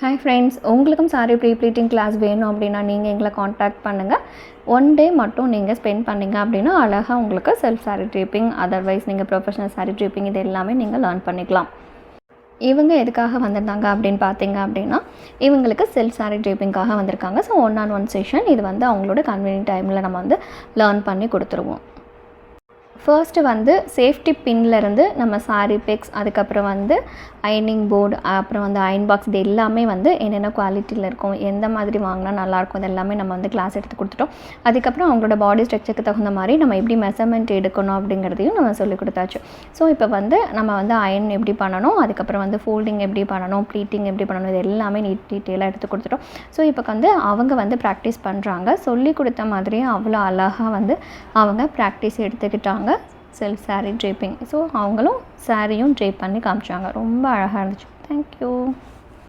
Hi friends உங்களுக்கும் sari pre pleating class வேணும் அப்படின்னா நீங்கள் எங்களை காண்டாக்ட் பண்ணுங்கள் ஒன் டே மட்டும் நீங்கள் ஸ்பெண்ட் பண்ணீங்க அப்படின்னா அழகாக உங்களுக்கு செல்ஃப் சாரி ட்ரீப்பிங் அதர்வைஸ் நீங்கள் ப்ரொஃபஷனல் சாரி ட்ரீப்பிங் இது எல்லாமே நீங்கள் லேர்ன் பண்ணிக்கலாம். இவங்க எதுக்காக வந்திருந்தாங்க அப்படின்னு பார்த்தீங்க அப்படின்னா இவங்களுக்கு செல்ஃப் சாரி ட்ரீப்பிங்காக வந்திருக்காங்க. So one on one session இது வந்து அவங்களோட கன்வீனியன்ட் டைமில் நம்ம வந்து லேர்ன் பண்ணி கொடுத்துருவோம். ஃபர்ஸ்ட்டு வந்து சேஃப்டி பின்லேருந்து நம்ம சாரி பெக்ஸ் அதுக்கப்புறம் வந்து அயனிங் போர்டு அப்புறம் வந்து அயன் பாக்ஸ் இது எல்லாமே வந்து என்னென்ன குவாலிட்டியில் இருக்கும் எந்த மாதிரி வாங்கினா நல்லாயிருக்கும் இது எல்லாமே நம்ம வந்து கிளாஸ் எடுத்து கொடுத்துட்டோம். அதுக்கப்புறம் அவங்களோட பாடி ஸ்ட்ரக்சருக்கு தகுந்த மாதிரி நம்ம எப்படி மெஷர்மெண்ட் எடுக்கணும் அப்படிங்கிறதையும் நம்ம சொல்லி கொடுத்தாச்சு. ஸோ இப்போ வந்து நம்ம வந்து அயன் எப்படி பண்ணணும் அதுக்கப்புறம் வந்து ஃபோல்டிங் எப்படி பண்ணணும் ப்ளீட்டிங் எப்படி பண்ணணும் இது எல்லாமே நீட் டீட்டெயிலாக எடுத்து கொடுத்துட்டோம். ஸோ இப்போ வந்து அவங்க வந்து ப்ராக்டிஸ் பண்ணுறாங்க சொல்லி கொடுத்த மாதிரியே அவ்வளோ அழகாக வந்து அவங்க ப்ராக்டிஸ் எடுத்துக்கிட்டாங்க. செல்ஃப் சாரீ ட்ரேப்பிங் ஸோ அவங்களும் சாரியும் ட்ரேப் பண்ணி காமிச்சாங்க. ரொம்ப அழகாக இருந்துச்சு. தேங்க்யூ